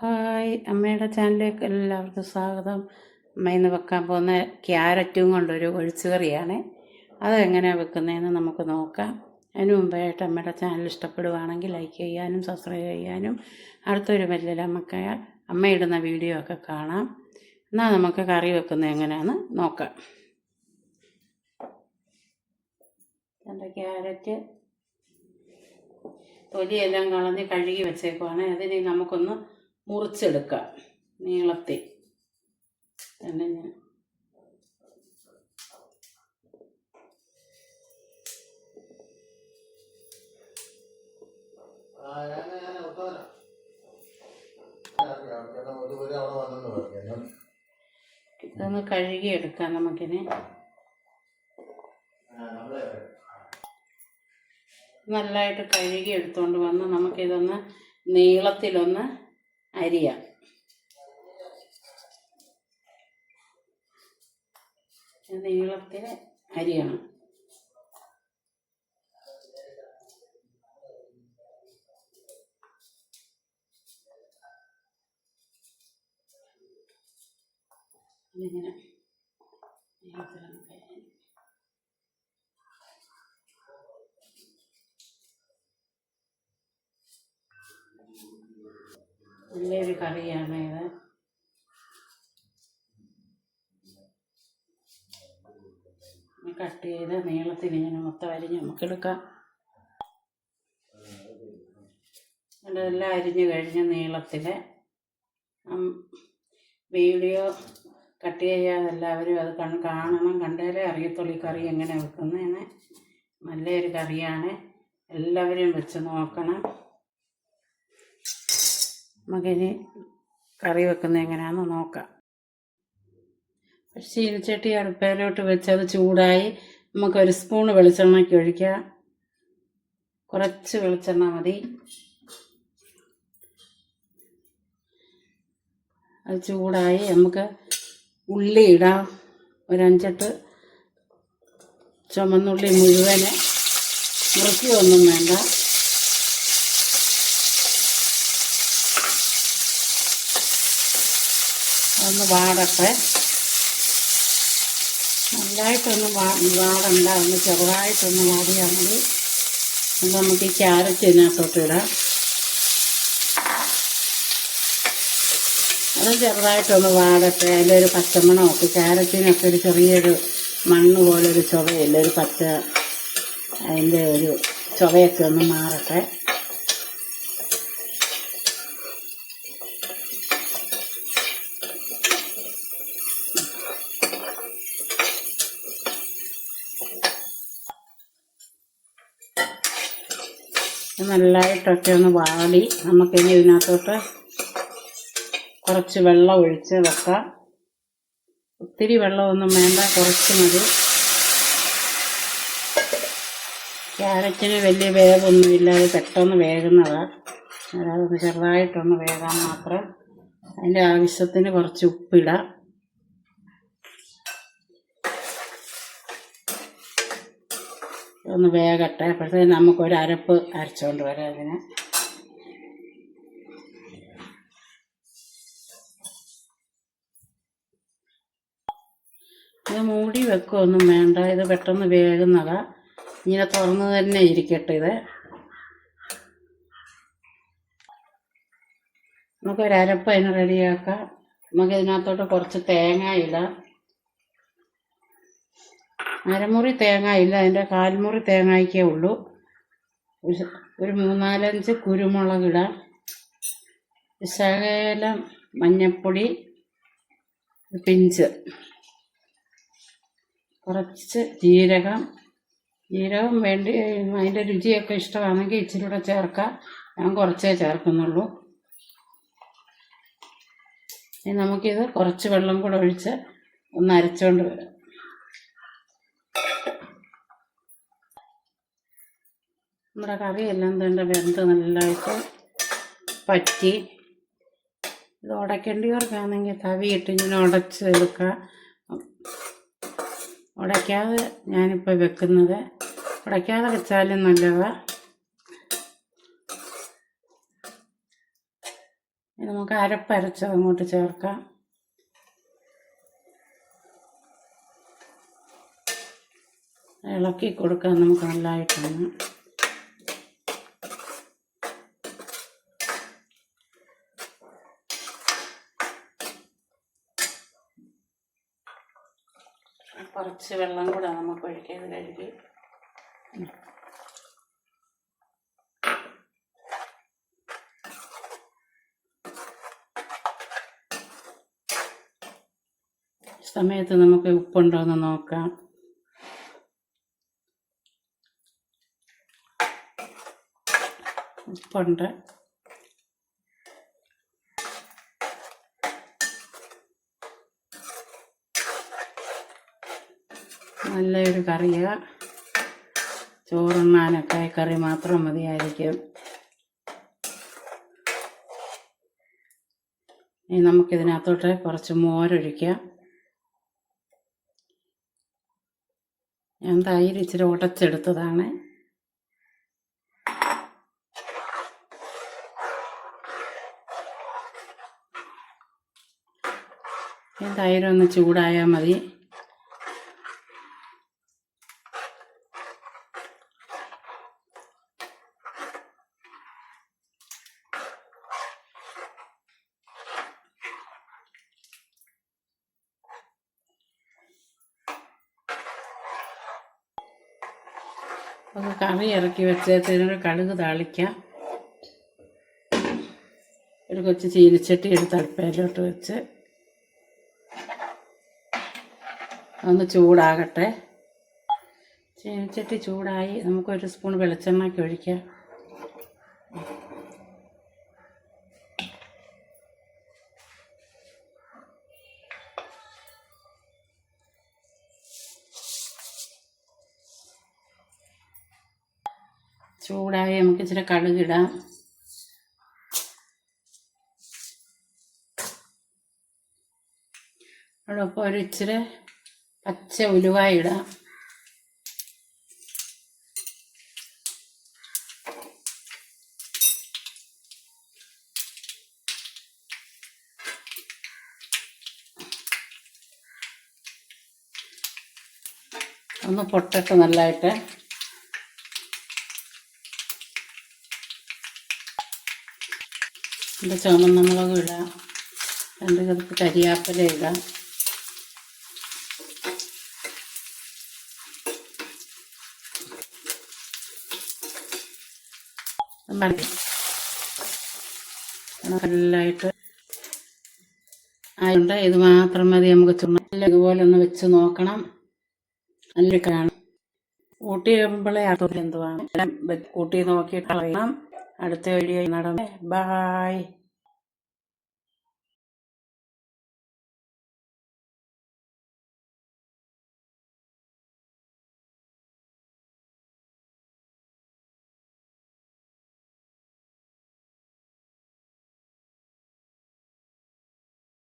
Hi അമ്മയുടെ ചാനലിലേക്ക് എല്ലാവർക്കും സ്വാഗതം. അമ്മ ഇന്ന് വെക്കാൻ പോകുന്ന ക്യാരറ്റും കൊണ്ടൊരു ഒഴിച്ചുകറിയാണ്. അത് എങ്ങനെയാണ് വെക്കുന്നതെന്ന് നമുക്ക് നോക്കാം. അതിന് മുമ്പായിട്ട് അമ്മയുടെ ചാനൽ ഇഷ്ടപ്പെടുവാണെങ്കിൽ ലൈക്ക് ചെയ്യാനും സബ്സ്ക്രൈബ് ചെയ്യാനും അടുത്തൊരു വലിയ നമുക്ക് അമ്മ ഇടുന്ന വീഡിയോ ഒക്കെ കാണാം. എന്നാൽ നമുക്ക് കറി വെക്കുന്നത് എങ്ങനെയാണെന്ന് നോക്കാം. എന്റെ ക്യാരറ്റ്? തൊലിയെല്ലാം കളഞ്ഞ് കഴുകി വെച്ചേക്കുവാണ്. അതിന് നമുക്കൊന്ന് മുറിച്ചെടുക്കാം നീളത്തിൽ. തന്നെ ഞാൻ ഇതൊന്ന് കഴുകിയെടുക്കാം നമുക്കിനെ. നല്ലതായിട്ട് കഴുകി എടുത്തുകൊണ്ട് വന്ന് നമുക്കിതൊന്ന് നീളത്തിലൊന്ന് അരിയാം. നീളത്തിൽ അരിയണം. ഇതിങ്ങനെ നീളത്തിലൊന്ന് നല്ലൊരു കറിയാണ് ഇത്. കട്ട് ചെയ്ത് നീളത്തിൽ ഇങ്ങനെ മൊത്തം അരിഞ്ഞ് നമുക്കെടുക്കാം. അതെല്ലാം അരിഞ്ഞ് കഴിഞ്ഞ് നീളത്തിൽ വീഡിയോ കട്ട് ചെയ്യാതെ എല്ലാവരും അത് കണ് കാണണം. കണ്ടാലേ അറിയത്തുള്ളൂ ഈ കറി എങ്ങനെ വെക്കുന്നതെന്ന് നല്ലൊരു കറിയാണ്. എല്ലാവരും വെച്ച് നോക്കണം. നമുക്കിനി കറി വെക്കുന്നത് എങ്ങനെയാണെന്ന് നോക്കാം. ചീനച്ചട്ടി അടുപ്പയിലോട്ട് വെച്ച് അത് ചൂടായി നമുക്കൊരു സ്പൂൺ വെളിച്ചെണ്ണയ്ക്ക് ഒഴിക്കാം. കുറച്ച് വെളിച്ചെണ്ണ മതി. അത് ചൂടായി നമുക്ക് ഉള്ളി ഇടാം. ഒരഞ്ചെട്ട് ചുമന്നുള്ളി മുഴുവൻ. ഒന്നും വേണ്ട. ഒന്ന് വാടട്ടെ. നല്ലതായിട്ടൊന്ന് വാ വാടണ്ട. ഒന്ന് ചെറുതായിട്ടൊന്ന് മതി. അത് നമുക്ക് ഈ ക്യാരറ്റ് ഇതിനകത്തോട്ട് ഇടാം. അത് ചെറുതായിട്ടൊന്ന് വാടട്ടെ. അതിലൊരു പച്ചമണമൊക്കെ ക്യാരറ്റിനൊക്കെ ഒരു ചെറിയൊരു മണ്ണ് പോലെ ഒരു ചുവയില്ല? ഒരു പച്ച അതിന്റെ ഒരു ചുവയൊക്കെ ഒന്ന് മാറട്ടെ. നല്ലതായിട്ടൊക്കെ ഒന്ന് വാടി. നമുക്കിനി ഇതിനകത്തോട്ട് കുറച്ച് വെള്ളം ഒഴിച്ച് വെക്കാം. ഒത്തിരി വെള്ളമൊന്നും വേണ്ട കുറച്ച് മതി. ക്യാരറ്റിന് വലിയ വേഗമൊന്നും അത് പെട്ടെന്ന് വേകുന്നതാണ് അതായത് ചെറുതായിട്ടൊന്ന് വേകാൻ മാത്രം. അതിന്റെ ആവശ്യത്തിന് കുറച്ച് ഉപ്പിടാം. ഒന്ന് വേകട്ടെ അപ്പോഴത്തേക്ക് നമുക്കൊരു അരപ്പ് അരച്ചുകൊണ്ട് വരാം അതിന് ഇത് മൂടി വെക്കുകയൊന്നും വേണ്ട. ഇത് പെട്ടെന്ന് വേകുന്നതാ. ഇങ്ങനെ തുറന്ന് തന്നെ ഇരിക്കട്ടെ ഇത്. നമുക്കൊരു അരപ്പ് അതിന് റെഡിയാക്കാം നമുക്ക് ഇതിനകത്തോട്ട് കുറച്ച് തേങ്ങ ഇടാം. അരമുറി തേങ്ങ ഇല്ല അതിന്റെ കാൽമുറി തേങ്ങയ്ക്കേ ഉള്ളൂ. ഒരു- മൂന്നാലഞ്ച് കുരുമുളകിടാം ശകലം മഞ്ഞപ്പൊടി പിഞ്ച്. കുറച്ച് ജീരകം. ജീരകം വേണ്ടി അതിന്റെ രുചിയൊക്കെ ഇഷ്ടമാണെങ്കിൽ ഇച്ചിരി കൂടെ ചേർക്കാം. ഞാൻ കുറച്ചേ ചേർക്കുന്നുള്ളൂ. ഇനി നമുക്കിത് കുറച്ച് വെള്ളം കൂടെ ഒഴിച്ച് ഒന്ന് അരച്ചുകൊണ്ട് വരാം. നമ്മുടെ കറിയെല്ലാം തന്നെ വെന്ത് നല്ലതായിട്ട് പറ്റി. ഇത് ഉടയ്ക്കേണ്ടിയവർക്കാണെങ്കിൽ തവിയിട്ട് ഇങ്ങനെ ഉടച്ച് എടുക്കുക ഉടയ്ക്കാതെ ഞാനിപ്പോൾ വെക്കുന്നത്. ഉടയ്ക്കാതെ വെച്ചാലും നല്ലതാണ് നമുക്ക് അരപ്പരച്ചത് അങ്ങോട്ട് ചേർക്കാം. ഇളക്കി കൊടുക്കാൻ നമുക്ക് നല്ലതായിട്ടൊന്ന് കുറച്ച് വെള്ളം കൂടെ നമുക്ക് ഒഴിക്കത് കഴുകി. സമയത്ത് നമുക്ക് ഉപ്പുണ്ടോ എന്ന് നോക്കാം. ഉപ്പുണ്ട്. നല്ലൊരു കറിയാ. ചോറുണ്ണാനൊക്കെ കറി മാത്രം മതിയായിരിക്കും. ഇനി നമുക്കിതിനകത്തോട്ട് കുറച്ച് മോരൊഴിക്കാം. ഞാൻ തൈര് ഇച്ചിരി ഉടച്ചെടുത്തതാണ്. തൈരൊന്ന് ചൂടായാൽ മതി. അപ്പോൾ കറി ഇറക്കി വെച്ചതിനൊരു കടുക് താളിക്കാം. ഒരു കൊച്ചു ചീനിച്ചട്ടി എടുത്ത് അടുപ്പയിലോട്ട് വെച്ച് ഒന്ന് ചൂടാകട്ടെ. ചീനിച്ചട്ടി ചൂടായി. നമുക്കൊരു സ്പൂൺ വെളിച്ചെണ്ണയ്ക്ക് ഒഴിക്കാം. ചൂടായി നമുക്ക് ഇച്ചിരി കടുകിടാം അതോടൊപ്പം ഒരു ഇച്ചിരി പച്ച ഉലുവായി ഇടാം. ഒന്ന് പൊട്ടട്ട് നല്ലതായിട്ട് രണ്ട് ചുവന്ന മുളക് ഇടാം. രണ്ട് കപ്പ് കരിയാപ്പല ഇടാം. മതി നല്ലതായിട്ട് ആയതുകൊണ്ട് ഇത് മാത്രം മതി നമുക്ക് ചുമല്ല ഇതുപോലെ ഒന്ന് വെച്ച് നോക്കണം. നല്ല കാണും കൂട്ടി കഴിയുമ്പോഴേ അതുപോലെ എന്തുവാണ് കൂട്ടി നോക്കിയിട്ട് അറിയണം അടുത്ത വീഡിയോ നടന്നേ. ബായ്